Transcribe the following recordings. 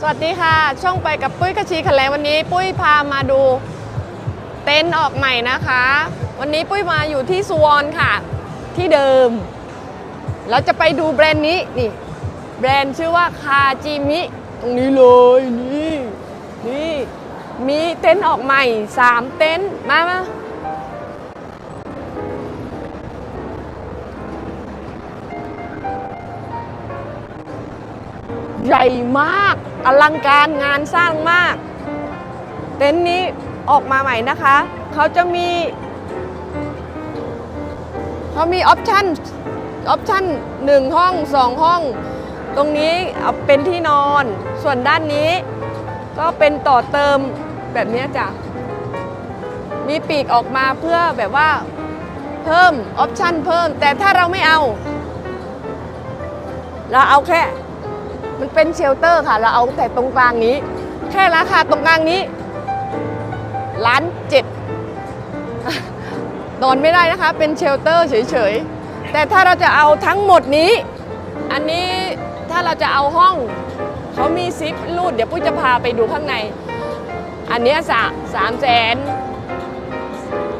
สวัสดีค่ะ ช่องไปกับปุ้ยกระชีขันแลวันนี้ปุ้ยพามาดูเต็นท์ออกใหม่นะคะ วันนี้ปุ้ยมาอยู่ที่สุวรรณค่ะ ที่เดิม เราจะไปดูแบรนด์นี้นี่ แบรนด์ชื่อว่าคาจิมิตรงนี้เลยนี่นี่มีเต็นท์ออกใหม่ 3 เต็นท์มามา ใหญ่มาก อลังการงานสร้างมาก เต็นท์นี้ออกมาใหม่นะคะ เขาจะมีเขามีออปชั่นออปชั่นหนึ่งห้องสองห้อง ตรงนี้เอาเป็นที่นอน ส่วนด้านนี้ก็เป็นต่อเติมแบบนี้จ้ะ มีปีกออกมาเพื่อแบบว่าเพิ่มออปชั่นเพิ่ม แต่ถ้าเราไม่เอา เราเอาแค่ มันเป็นเชลเตอร์ค่ะ เราเอาแต่ตรงกลางนี้ แค่ราคาตรงกลางนี้ล้านเจ็ดนอนไม่ได้นะคะ เป็นเชลเตอร์เฉยๆ แต่ถ้าเราจะเอาทั้งหมดนี้ อันนี้ถ้าเราจะเอาห้องเขามีซิปรูด เดี๋ยวปุ้ยจะพาไปดูข้างใน อันเนี้ยสามสามแสน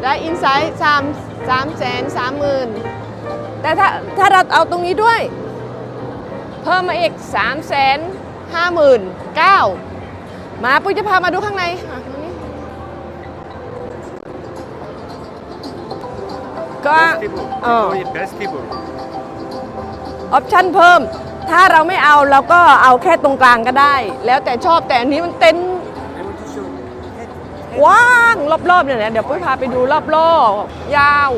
และอินไซด์สามสามแสนสามหมื่นแต่ถ้าถ้าเราเอาตรงนี้ด้วย เพิ่มมาอีก 3 5 9 0 0 0มาปุ้ยจะพามาดูข้างในอะตรงนี้ก็ Vestibule. Oh. We call it vestibule. ออปชั่นเพิ่ม ถ้าเราไม่เอาเราก็เอาแค่ตรงกลางก็ได้ แล้วแต่ชอบแต่อันนี้มันเต็นท์ I want to show you. Head. กว้างรอบๆเนี่ยนะเดี๋ยวปุ้ยพาไปดูรอบๆยาว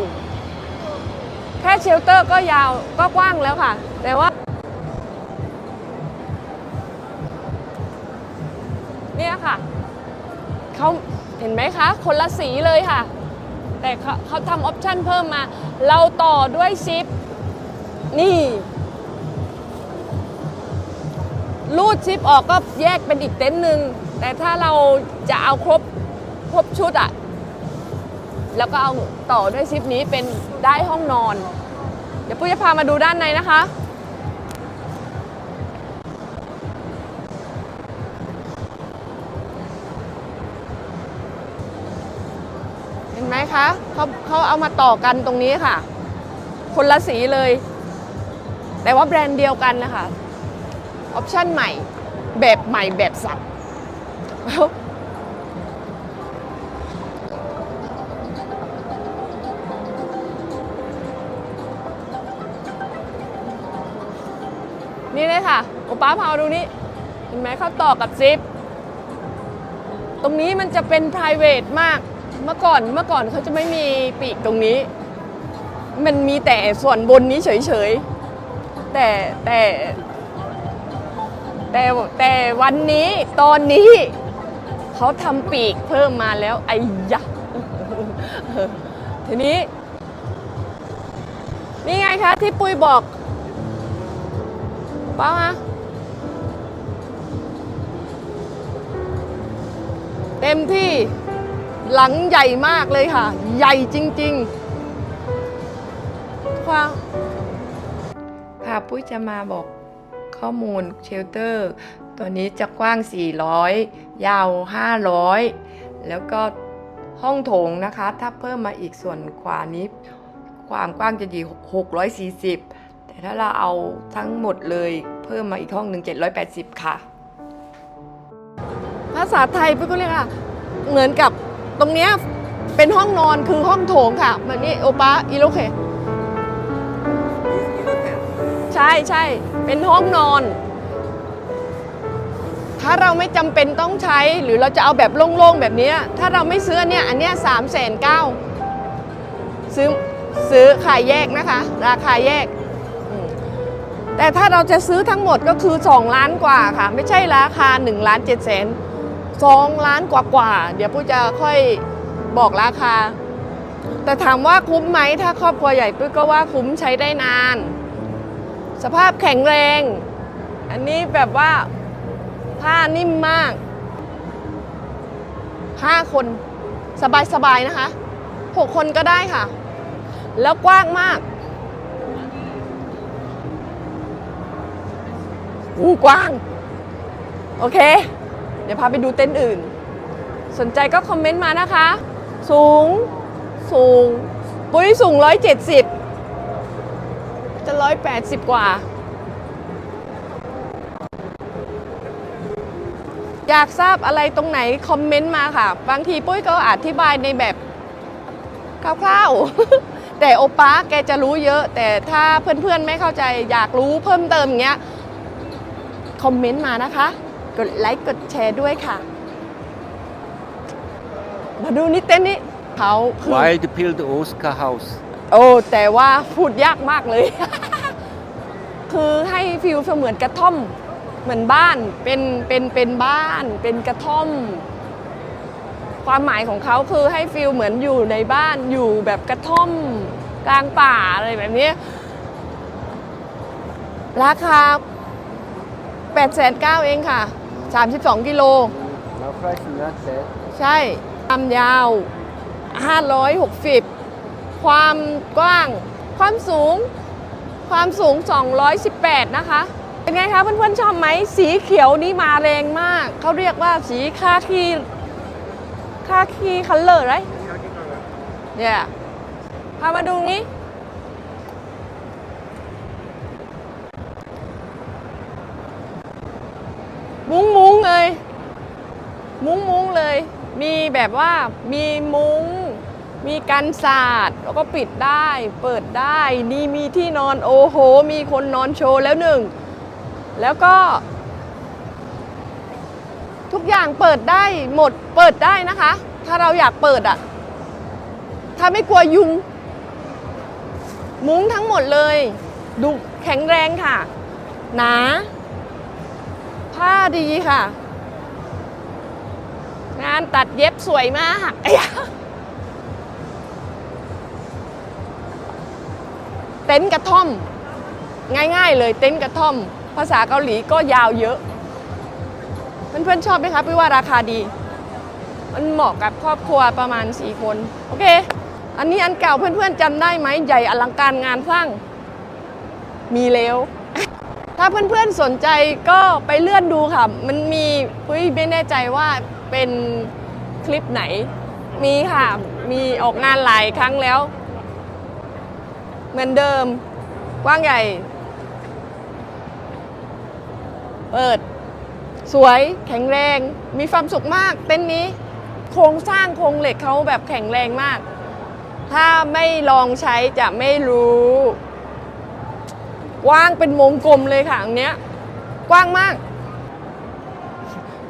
แค่เชลเตอร์ก็ยาวก็กว้างแล้วค่ะ แต่ว่า เนี่ยค่ะเขาเห็นไหมคะ คนละสีเลยค่ะ แต่เขาเขาทำออปชั่นเพิ่มมา เราต่อด้วยซิป นี่ รูดซิปออกก็แยกเป็นอีกเต็นท์หนึ่งแต่ถ้าเราจะเอาครบครบชุดอะแล้วก็เอาต่อด้วยซิปนี้เป็นได้ห้องนอน เดี๋ยวปุ้ยจะพามาดูด้านในนะคะ เห็นไห มคะเขาเขาเอามาต่อกันตรงนี้ค่ะ คนละสีเลย แต่ว่าแบรนด์เดียวกันนะคะออปชั่นใหม่ แบบใหม่แบบสับนี่เลยค่ะโอป้าพาดูนี่เห็นไหมเขาต่อกับซิป ตรงนี้มันจะเป็น p r i v a t มาก มื่อก่อนเมื่อก่อนเขาจะไม่มีปีกตรงนี้ มันมีแต่ส่วนบนนี้เฉยๆ แต่แต่แต่แต่วันนี้ตอนนี้เขาทำปีกเพิ่มมาแล้วไอ้ยะทีนี้ นี่ไงคะที่ปุ้ยบอกป้ามาเต็มที่ หลังใหญ่มากเลยค่ะ ใหญ่จริงๆความค่ะปุ้ยจะมาบอกข้อมูลเชลเตอร์ ตัวนี้จะกว้าง 400 ยาว 500 แล้วก็ห้องโถงนะคะ ถ้าเพิ่มมาอีกส่วนขวานี้ ความกว้างจะอยู่640 แต่ถ้าเราเอาทั้งหมดเลยเพิ่มมาอีกห้องหนึ่ง780 ค่ะ ภาษาไทยพี่ก็เรียกว่าเหมือนกับ ตรงเนี้ยเป็นห้องนอนคือห้องโถงค่ะแบบนี้โอปาอีโลเคใช่ใช่เป็นห้องนอน ถ้าเราไม่จำเป็นต้องใช้หรือเราจะเอาแบบโล่งๆแบบนี้ถ้าเราไม่ซื้อเนี้ยอันเนี้ยสามแสนเก้าซื้อซื้อขายแยกนะคะ ราคาแยก แต่ถ้าเราจะซื้อทั้งหมดก็คือ 2 ล้านกว่าค่ะ ไม่ใช่ราคา 1 ล้าน7แสน 2ล้านกว่ากว่าๆเดี๋ยวปุ้ยจะค่อยบอกราคา แต่ถามว่าคุ้มไหมถ้าครอบครัวใหญ่ปุ้ยก็ว่าคุ้มใช้ได้นาน สภาพแข็งแรง อันนี้แบบว่าผ้านิ่มมากห้าคนสบายๆนะคะหกคนก็ได้ค่ะ แล้วกว้างมากอู้กว้าง โอเค ดี๋ยวพาไปดูเต็นอื่น สนใจก็คอมเมนต์มานะคะ สูง สูง ปุ้ยสูง 170 จะ 180 กว่า อยากทราบอะไรตรงไหนคอมเมนต์มาค่ะ บางทีปุ้ยก็อธิบายในแบบคร่าวๆ แต่โอป้าแกจะรู้เยอะ แต่ถ้าเพื่อนๆไม่เข้าใจอยากรู้เพิ่มเติมอย่างเงี้ย คอมเมนต์มานะคะ กดไลค์กดแชร์ด้วยค่ะ มาดูนี่เต้นนี้เขาคือ Wild Pild Oscar House. โอ้แต่ว่าพูดยากมากเลย คือให้ฟิลเสมือนกระท่อม เหมือนบ้านเป็นเป็นเป็นบ้าน เป็นกระท่อม ความหมายของเขาคือให้ฟิลเหมือนอยู่ในบ้านอยู่แบบกระท่อม กลางป่าอะไรแบบนี้ ราคา8 9 0 0เองค่ะ 32 กิโล Now price is not bad. ใช่ความยาว 560 ความกว้าง ความสูง ความสูง 218 นะคะ เป็นไงคะเพื่อนๆชอบไหม สีเขียวนี่มาแรงมาก เขาเรียกว่าสีคาคีคาคีคัลเลอร์ไรเนี่ยพามาดูนี้ มุ้งมุ้งๆเลย มุ้งมุ้งเลย มีแบบว่ามีมุ้ง มีกันศาสตร์แล้วก็ปิดได้ เปิดได้นี่มีที่นอนโอ้โห มีคนนอนโชว์แล้วหนึ่ง แล้วก็ ทุกอย่างเปิดได้หมดเปิดได้นะคะ ถ้าเราอยากเปิดอะถ้าไม่กลัวยุง มุ้งทั้งหมดเลย ดูแข็งแรงค่ะ หนา ผ้าดีค่ะ งานตัดเย็บสวยมากเต็นท์กระท่อม ง่ายๆ เลยเต็นท์กระท่อม ภาษาเกาหลีก็ยาวเยอะ เพื่อนๆชอบไหมคะพี่ว่าราคาดี มันเหมาะกับครอบครัวประมาณ 4 คน โอเค อันนี้อันเก่าเพื่อนๆจำได้ไหมใหญ่อลังการงานสร้าง มีแล้วถ้าเพื่อนๆสนใจก็ไปเลื่อนดูค่ะ มันมีปุ้ยไม่แน่ใจว่า เป็นคลิปไหน มีค่ะ มีออกงานหลายครั้งแล้ว เหมือนเดิมกว้างใหญ่ เปิด สวยแข็งแรง มีความสุขมาก เต้นนี้โครงสร้างโครงเหล็กเขาแบบแข็งแรงมาก ถ้าไม่ลองใช้จะไม่รู้กว้างเป็นวงกลมเลยค่ะอันเนี้ย กว้างมาก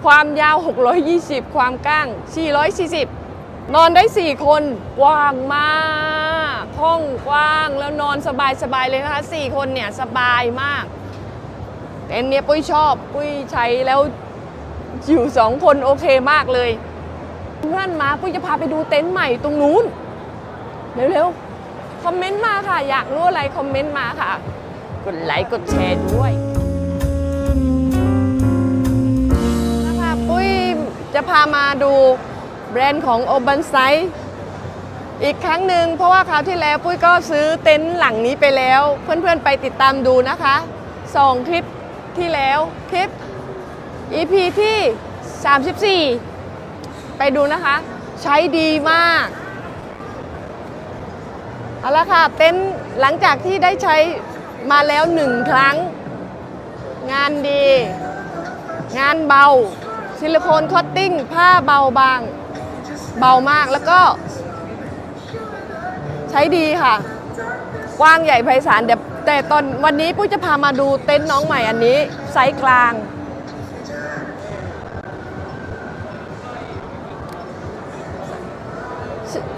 ความยาว 620 ความกว้าง 440 นอนได้ 4 คน กว้างมากห้องกว้างแล้วนอนสบายๆเลยนะคะ 4 คนเนี่ยสบายมากเต็นท์เนี้ยปุ้ยชอบ ปุ้ยใช้แล้วอยู่ 2 คนโอเคมากเลย เพื่อนมาปุ้ยจะพาไปดูเต็นท์ใหม่ตรงนู้น เร็วๆ คอมเมนต์มาค่ะ อยากรู้อะไรคอมเมนต์มาค่ะ กดไลค์กดแชร์ด้วย จะพามาดูแบรนด์ของ o b a n s i อีกครั้งหนึ่งเพราะว่าคราวที่แล้วปุ้ยก็ซื้อเต็นท์หลังนี้ไปแล้ว เพื่อนๆไปติดตามดูนะคะสองคลิปที่แล้วคลิป EP ที่ 34 ไปดูนะคะ ใช้ดีมากเอาละค่ะเต็นท์หลังจากที่ได้ใช้มาแล้วหนึ่งครั้ง งานดี งานเบา ซิลิโคนคอตติ้งผ้าเบาบาง เบามากแล้วก็ ใช้ดีค่ะ กว้างใหญ่ไพศาลแต่แต่ตอนวันนี้ปุ้ยจะพามาดูเต็นท์น้องใหม่อันนี้ ไซส์กลาง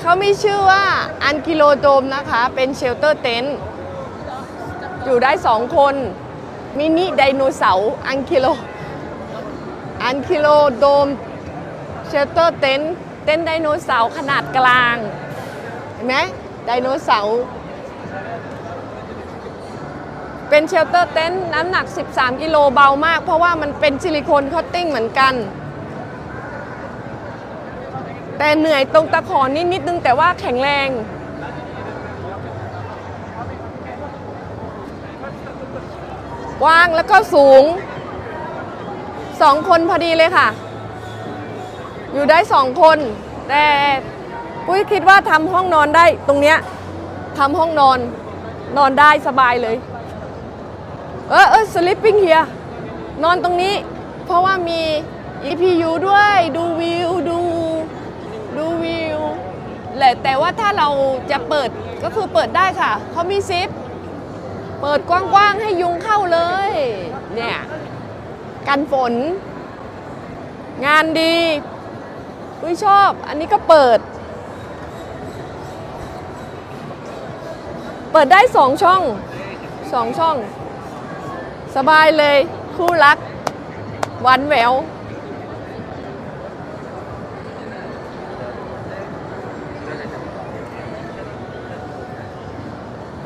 เขามีชื่อว่าอันกิโลโดมนะคะ เป็นเชลเตอร์เต็นท์อยู่ได้สองคน มินิไดโนเสาร์อันกิโล นกิโลโดมเชลเตอร์เต็นเต็นไดโนเสาร์ขนาดกลาง เห็นไหมไดโนเสาร์เป็นเชลเตอร์เต็นน้ำหนัก 13 กิโลเบามาก เพราะว่ามันเป็นซิลิโคนคอตติ้งเหมือนกัน แต่เหนื่อยตรงตะขอนิดนิดนึงแต่ว่าแข็งแรงกว้างแล้วก็สูง สองคนพอดีเลยค่ะ อยู่ได้สองคน แต่ปุ้ยคิดว่าทำห้องนอนได้ตรงเนี้ยทำห้องนอนนอนได้สบายเลย เออเออ sleeping here นอนตรงนี้ เพราะว่ามี EPU ด้วยดูวิวดูดูวิวแหละแต่ว่าถ้าเราจะเปิดก็คือเปิดได้ค่ะเขามีซิป เปิดกว้างๆให้ยุงเข้าเลย เนี่ย กันฝน งานดีอุ้ยชอบ อันนี้ก็เปิด เปิดได้สองช่องสองช่อง สบายเลยคู่รักหวานแหวว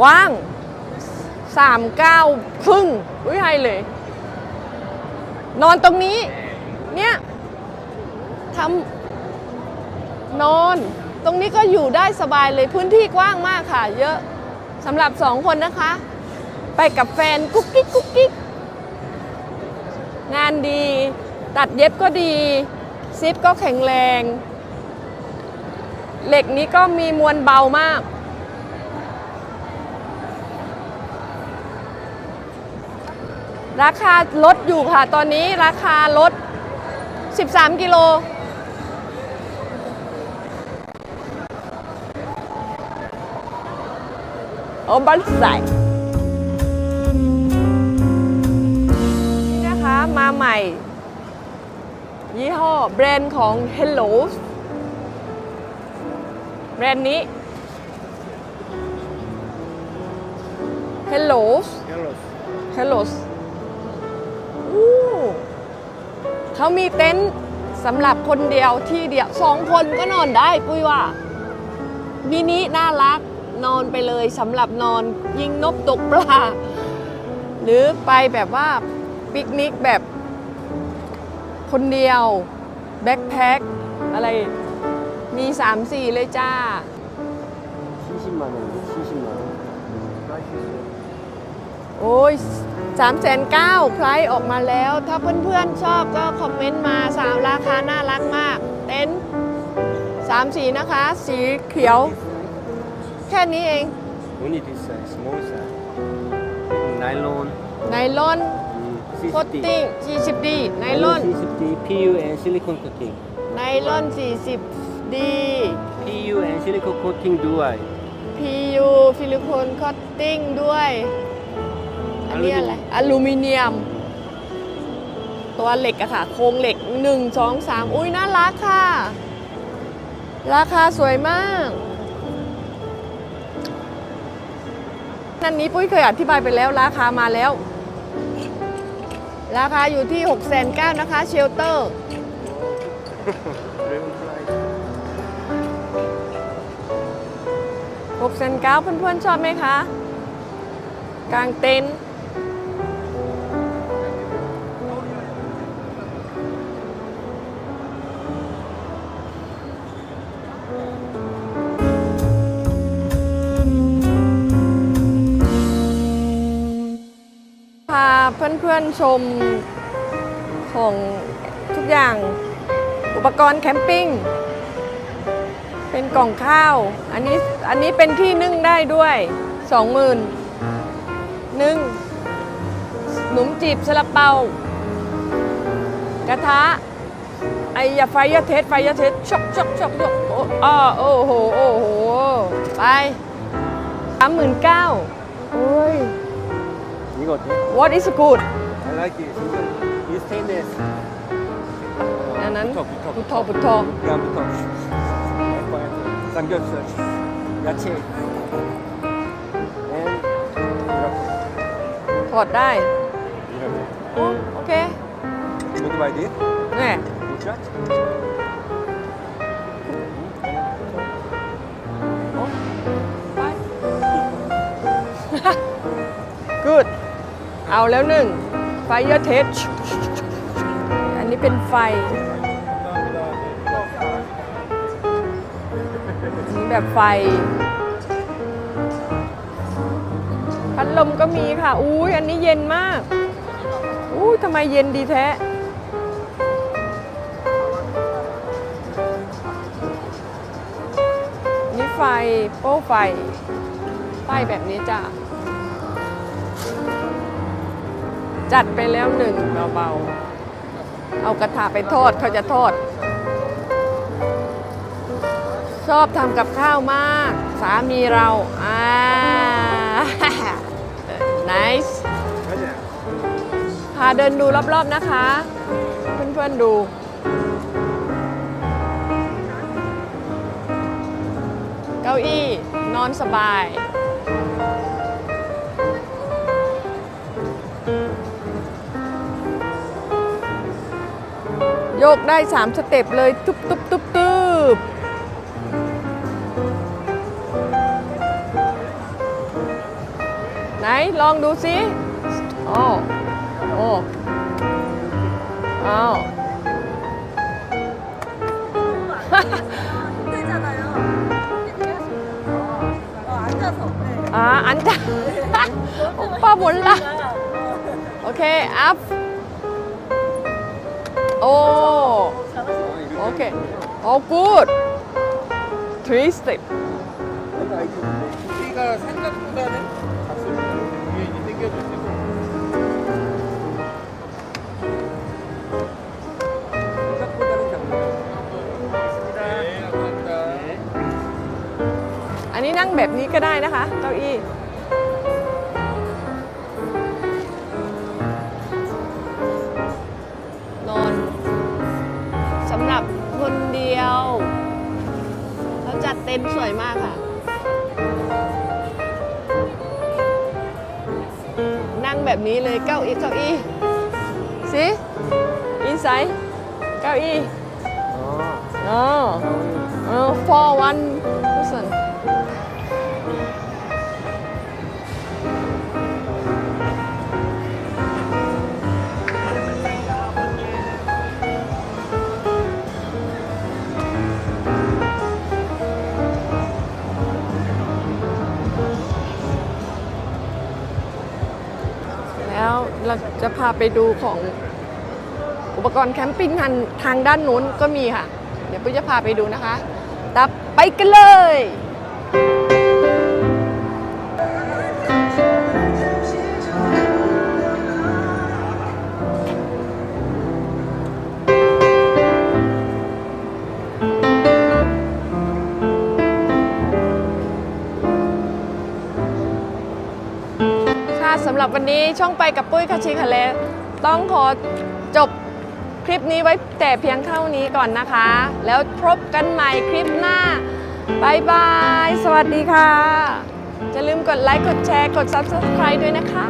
ว่างสามเก้าครึ่งอุ้ยให้เลย นอนตรงนี้ เนี่ยทำนอน ตรงนี้ก็อยู่ได้สบายเลยพื้นที่กว้างมากค่ะ เยอะสำหรับสองคนนะคะ ไปกับแฟนกุ๊กกิ๊กกุ๊กกิ๊กงานดี ตัดเย็บก็ดี ซิปก็แข็งแรง เหล็กนี้ก็มีมวลเบามาก ราคาลดอยู่ค่ะ ตอนนี้ราคาลด 13 กิโล โอ้บันใส่นี่นะคะมาใหม่ ยี่ห้อแบรนด์ของ Hello แบรนด์นี้ Hello Hello อู้ เขามีเต็นท์สำหรับคนเดียวที่เดียวสองคนก็นอนได้ปุ้ยว่ามินิน่ารักนอนไปเลยสำหรับนอนยิงนกตกปลา หรือไปแบบว่าปิกนิกแบบคนเดียว แบ็คแพ็คอะไร มี 3-4 เลยจ้า 70만 원, 70만 원. โอ้ย สามแสนเก้าไพรส์ออกมาแล้ว ถ้าเพื่อนๆชอบก็คอมเมนต์มาสามราคาน่ารักมาก เต็นท์สามสีนะคะ สีเขียว แค่นี้เอง Only this size, small size. Nylon, ไนลอน mm, โคตติ้ง 40D ไนลอน 50, PU and silicone coating. ไนลอน 40D PU and silicone coating dual. PU ฟิลิโคนคอตติ้งด้วย อันนี้อะไร อลูมิเนียม ตัวเหล็กอะค่ะ โครงเหล็ก 1 2 3 อุ้ยน่ารักค่ะ ราคาสวยมากนั่นนี้ปุ้ยเคยอธิบายไปแล้ว ราคามาแล้ว ราคาอยู่ที่6 9 0 0 0นะคะ เชลเตอร์6 9 0 0 0เก้าเพื่อนๆชอบไหมคะ กางเต็นท์ พื่อนๆ ชมของทุกอย่างอุปกรณ์แคมปิ้ง เป็นกล่องข้าว อันนี้ อันนี้เป็นที่นึ่งได้ด้วยสองหมื่นนึ่งหนุมจีบซาลาเปากระทะ ไอ้อยาไฟยาเทสไฟยาเทสชกชกชกชกโอ้อ้อโอ้โห โอ้โห ไปสามหมื่นเก้าโอ้ย 이거 어때? what is good I like it. 이 스테인레스. อันนั้น 부터, พุ 부터, ทโธพุทโธ 그다음부터 삼겹살, 야채, and 이렇게, ถอดได้ 이렇게. โอ้โอเค 모두 말디? แน่ 무자? โอ้ไป good เอาแล้วหนึ่ง ไฟเยอร์เทอันนี้เป็นไฟอันนี้แบบไฟ พัดลมก็มีค่ะ อุ้ยอันนี้เย็นมาก อุ้ยทำไมเย็นดีแท้นี่ไฟ โป้ไฟ ไฟแบบนี้จ้ะ จัดไปแล้วหนึ่งเบาๆ เอากระถาไปทอดเขาจะทอด ชอบทำกับข้าวมาก สามีเราอ่า nice พาเดินดูรอบๆนะคะ เพื่อนๆดูเก้าอี้นอนสบาย ยกได้ 3 สเต็ปเลยตุ๊บตุ๊บตุ๊บตุ๊บไหน ลองดูซิโอ้โอ้อ้าวอ่าอันจ้ะโอ้ป้าหมุนละโอเค อัพ โอ้ 잘하시네요. โอเค โอ้ good three step 우리가 생각보다는 작습니다. 유인이 땡겨줄 수 있고. 생각보다는 작습니다. 네, 감사합니다. อันนี้นั่งแบบนี้ก็ได้นะคะ เก้าอี้ ต็นท์สวยมากค่ะ นั่งแบบนี้เลยเก้าอี้เก้าอี้สิอินไซเก้าอี้ 아, อ๋อเออ for one เราจะพาไปดูของอุปกรณ์แคมปิ้งทางทางด้านนู้นก็มีค่ะ เดี๋ยวปุ้ยจะพาไปดูนะคะ ตับไปกันเลย วันนี้ช่องไปกับปุ้ยคาชิคาเลต้องขอจบคลิปนี้ไว้แต่เพียงเท่านี้ก่อนนะคะ แล้วพบกันใหม่คลิปหน้าบายบาย สวัสดีค่ะอย่าลืมกดไลค์ กดแชร์ กด Subscribe ด้วยนะคะ